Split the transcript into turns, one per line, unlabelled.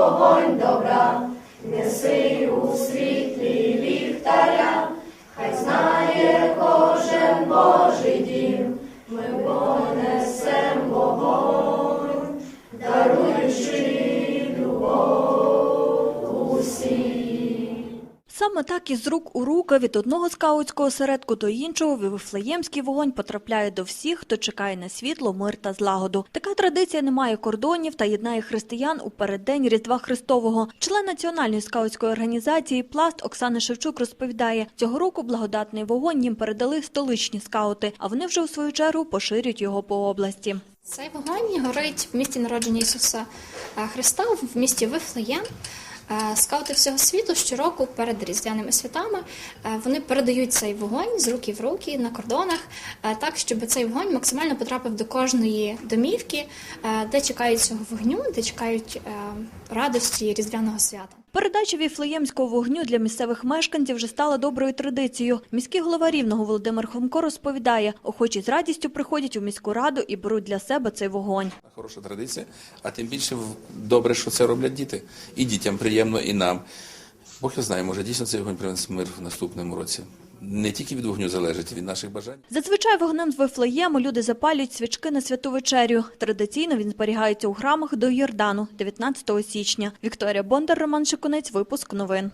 вогонь добра,
Саме так із рук у руки від одного скаутського осередку до іншого вифлеємський вогонь потрапляє до всіх, хто чекає на світло, мир та злагоду. Така традиція не має кордонів та єднає християн у переддень Різдва Христового. Член національної скаутської організації Пласт Оксана Шевчук розповідає, цього року благодатний вогонь їм передали столичні скаути, а вони вже у свою чергу поширюють його по області.
Цей вогонь горить в місті народження Ісуса Христа в місті Вифлеєм. Е, Скаути всього світу щороку перед різдвяними святами е, вони передають цей вогонь з руки в руки на кордонах, е, так щоб цей вогонь максимально потрапив до кожної домівки, де чекають цього вогню, де чекають радості різдвяного свята.
Передача віфлеємського вогню для місцевих мешканців вже стала доброю традицією. Міський голова Рівного Володимир Хомко розповідає, охочі з радістю приходять у міську раду і беруть для себе цей вогонь.
Хороша традиція, а тим більше добре, що це роблять діти. І дітям приємно, і нам. Бог його знає, може дійсно цей вогонь принесе мир в наступному році. Не тільки від вогню залежить, від наших бажань.
Зазвичай вогнем з Вифлеєму люди запалюють свічки на святу вечерю. Традиційно він зберігається у храмах до Йордану 19 січня. Вікторія Бондар, Роман Шиконець, випуск новин.